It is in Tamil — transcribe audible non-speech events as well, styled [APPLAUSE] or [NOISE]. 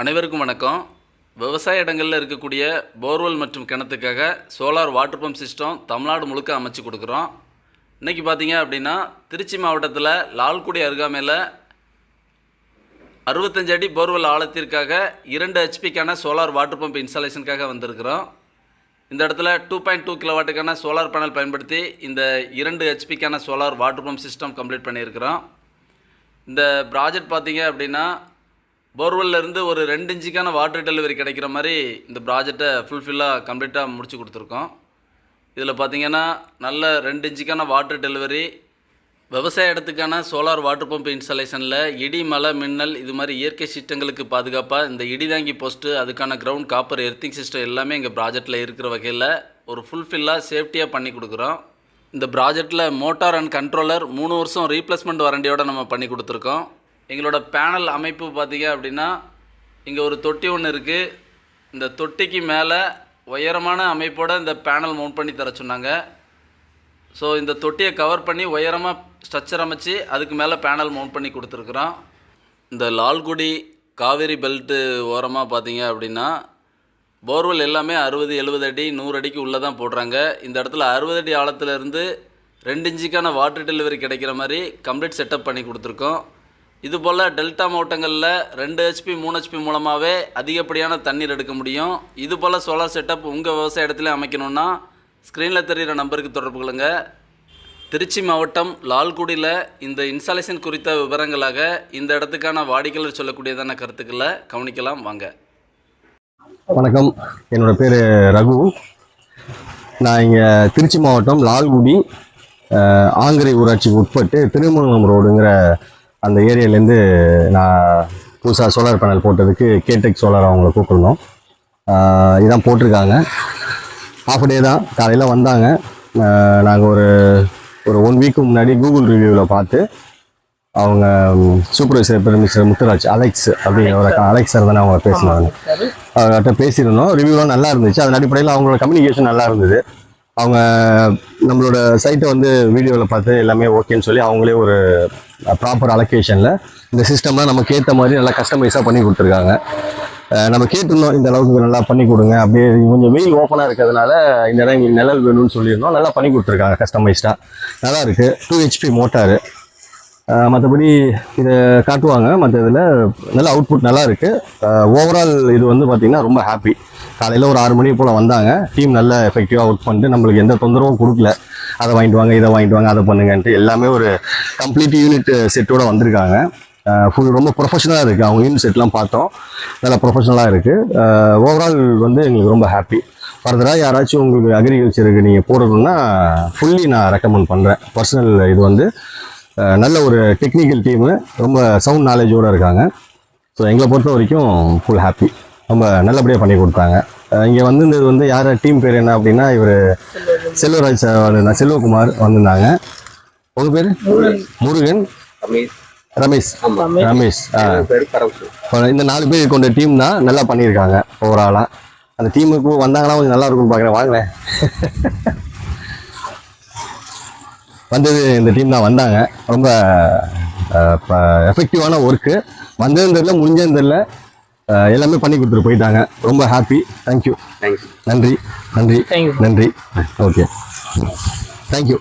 அனைவருக்கும் வணக்கம். விவசாய இடங்களில் இருக்கக்கூடிய போர்வெல் மற்றும் கிணத்துக்காக solar water pump system Tamil Nadu முழுக்க அமைச்சு கொடுக்குறோம். இன்றைக்கி பார்த்தீங்க அப்படின்னா திருச்சி மாவட்டத்தில் லால்குடி அருகாமையில் அறுபத்தஞ்சு அடி போர்வெல் ஆழத்திற்காக இரண்டு ஹெச்பிக்கான சோலார் வாட்டர் பம்ப் இன்ஸ்டாலேஷனுக்காக வந்திருக்கிறோம். இந்த இடத்துல டூ பாயிண்ட் டூ கிலோவாட்டுக்கான சோலார் பேனல் பயன்படுத்தி இந்த இரண்டு ஹெச்பிக்கான solar water pump system complete பண்ணியிருக்கிறோம். இந்த ப்ராஜெக்ட் பார்த்தீங்க அப்படின்னா போர்வெல்லேருந்து ஒரு ரெண்டு இன்ச்சுக்கான வாட்டர் டெலிவரி கிடைக்கிற மாதிரி இந்த ப்ராஜெக்டை ஃபுல்ஃபில்லாக கம்ப்ளீட்டாக முடிச்சு கொடுத்துருக்கோம். இதில் பார்த்தீங்கன்னா நல்ல ரெண்டு இன்ச்சுக்கான வாட்டர் டெலிவரி விவசாய இடத்துக்கான சோலார் வாட்டர் பம்ப் இன்ஸ்டாலேஷனில் இடி மலை மின்னல் இது மாதிரி இயற்கை சிஸ்டங்களுக்கு பாதுகாப்பாக இந்த இடி தாங்கி போஸ்ட்டு அதுக்கான கிரவுண்ட் காப்பர் எர்த்திங் சிஸ்டம் எல்லாமே எங்கள் ப்ராஜெக்டில் இருக்கிற வகையில் ஒரு ஃபுல்ஃபில்லாக சேஃப்டியாக பண்ணி கொடுக்குறோம். இந்த ப்ராஜெக்டில் மோட்டார் அண்ட் கண்ட்ரோலர் மூணு வருஷம் ரீப்ளேஸ்மெண்ட் வாரண்டியோட நம்ம பண்ணி கொடுத்துருக்கோம். எங்களோட பேனல் அமைப்பு பார்த்தீங்க அப்படின்னா இங்கே ஒரு தொட்டி ஒன்று இருக்குது இந்த தொட்டிக்கு மேலே உயரமான அமைப்போடு இந்த பேனல் மவுண்ட் பண்ணி தர சொன்னாங்க. ஸோ இந்த தொட்டியை கவர் பண்ணி உயரமாக ஸ்ட்ரக்சர் அமைச்சு அதுக்கு மேலே பேனல் மவுண்ட் பண்ணி கொடுத்துருக்குறோம். இந்த லால்குடி காவேரி பெல்ட்டு ஓரமாக பார்த்தீங்க அப்படின்னா போர்வெல் எல்லாமே அறுபது எழுபது அடி நூறு அடிக்கு உள்ளே தான் போடுறாங்க. இந்த இடத்துல அறுபது அடி ஆழத்துலேருந்து ரெண்டு இன்ச்சுக்கான வாட்டர் டெலிவரி கிடைக்கிற மாதிரி கம்ப்ளீட் செட்டப் பண்ணி கொடுத்துருக்கோம். இதுபோல் டெல்டா மாவட்டங்களில் ரெண்டு ஹெச்பி மூணு ஹெச்பி மூலமாகவே அதிகப்படியான தண்ணீர் எடுக்க முடியும். இதுபோல் சோலார் செட்டப் உங்கள் விவசாய இடத்துல அமைக்கணுன்னா ஸ்க்ரீனில் தெரிகிற நம்பருக்கு தொடர்பு கொள்ளுங்க. திருச்சி மாவட்டம் லால்குடியில் இந்த இன்ஸ்டாலேஷன் குறித்த விவரங்களாக இந்த இடத்துக்கான வாடிக்கையாளர் சொல்லக்கூடியதான கருத்துக்களை கவனிக்கலாம். வாங்க. வணக்கம். என்னோட பேர் ரகு. நான் இங்கே திருச்சி மாவட்டம் லால்குடி அஹ், ஆங்கரை ஊராட்சிக்கு உட்பட்டு திருமங்கலம் ரோடுங்கிற அந்த ஏரியாலேருந்து நான் புதுசாக சோலார் பேனல் போட்டதுக்கு கேடெக் சோலார் அவங்கள கூப்பிடணும். அஹ், இதான் போட்டிருக்காங்க. ஆஃப் டே தான். காலையில் வந்தாங்க. நாங்கள் ஒரு ஒரு ஒன் வீக்கு முன்னாடி கூகுள் ரிவ்யூவில் பார்த்து அவங்க சூப்பர்வைசர் பேர் மிஸ்டர் முத்துராஜ் அலெக்ஸ் அப்படிங்கிற அலெக்ஸ் சார். தானே அவங்க பேசினாங்க. அவர்கிட்ட பேசியிருந்தோம். ரிவ்யூலாம் நல்லா இருந்துச்சு. அதன் அடிப்படையில் அவங்களோட கம்யூனிகேஷன் நல்லா இருந்தது. அவங்க நம்மளோட சைட்டை வந்து வீடியோவில் பார்த்து எல்லாமே ஓகேன்னு சொல்லி அவங்களே ஒரு ப்ராப்பர் அலொகேஷனில் இந்த சிஸ்டம்லாம் நமக்கு ஏற்ற மாதிரி நல்லா கஸ்டமைஸாக பண்ணி கொடுத்துருக்காங்க. நம்ம கேட்டிருந்தோம் இந்த அளவுக்கு நல்லா பண்ணி கொடுங்க. அப்படியே கொஞ்சம் வெயில் ஓப்பனாக இருக்கிறதுனால இந்த இடம் எங்களுக்கு நிழல் வேணும்னு சொல்லியிருந்தோம். நல்லா பண்ணி கொடுத்துருக்காங்க கஸ்டமைஸ்டாக நல்லா இருக்குது டூ ஹெச்பி மோட்டாரு மற்றபடி இதை காட்டுவாங்க. மற்ற இதில் நல்ல அவுட்புட் நல்லா இருக்குது ஓவரால் இது வந்து பார்த்திங்கன்னா ரொம்ப ஹாப்பி காலையில் ஒரு ஆறு மணி போல் வந்தாங்க. டீம் நல்ல எஃபெக்டிவாக ஒர்க் பண்ணிட்டு நம்மளுக்கு எந்த தொந்தரவும் கொடுக்கல. அதை வாங்கிட்டு வாங்க இதை வாங்கிட்டு வாங்க அதை பண்ணுங்கன்ட்டு எல்லாமே ஒரு கம்ப்ளீட் யூனிட் செட்டோட வந்திருக்காங்க. ஃபுல் ரொம்ப ப்ரொஃபஷனலாக இருக்குது அவங்க யூனிட் செட்லாம் பார்த்தோம். நல்லா ப்ரொஃபஷனலாக இருக்குது ஓவரால் வந்து எங்களுக்கு ரொம்ப ஹாப்பி ஃபர்தராக யாராச்சும் உங்களுக்கு அக்ரிகல்ச்சருக்கு நீங்கள் போடணும்னா ஃபுல்லி நான் ரெக்கமெண்ட் பண்ணுறேன் பர்சனல் இது வந்து நல்ல ஒரு டெக்னிக்கல் டீமு ரொம்ப சவுண்ட் நாலேஜோடு இருக்காங்க. ஸோ எங்களை பொறுத்த வரைக்கும் ஃபுல் ஹாப்பி ரொம்ப நல்லபடியாக பண்ணி கொடுத்தாங்க. இங்கே வந்திருந்தது வந்து யார்? டீம் பேர் என்ன அப்படின்னா இவர் செல்வராஜ் சார் வந்திருந்தாங்க செல்வகுமார் வந்திருந்தாங்க. உங்கள் பேர்? முருகன். ரமேஷ். ரமேஷ். ஆ. இந்த நாலு பேர் கொண்ட டீம் தான் நல்லா பண்ணியிருக்காங்க ஓவராலாக அந்த டீமுக்கு வந்தாங்கன்னா கொஞ்சம் நல்லா இருக்கும்னு பார்க்குறேன் வாங்களேன். [LAUGHS] வந்தது இந்த டீம் தான் வந்தாங்க. ரொம்ப எஃபெக்டிவான ஒர்க்கு வந்ததும் தெரியல முடிஞ்சதும் தெரியல. அஹ், எல்லாமே பண்ணி கொடுத்துட்டு போயிட்டாங்க. ரொம்ப ஹாப்பி தேங்க்யூ நன்றி. நன்றி. நன்றி. Okay thank you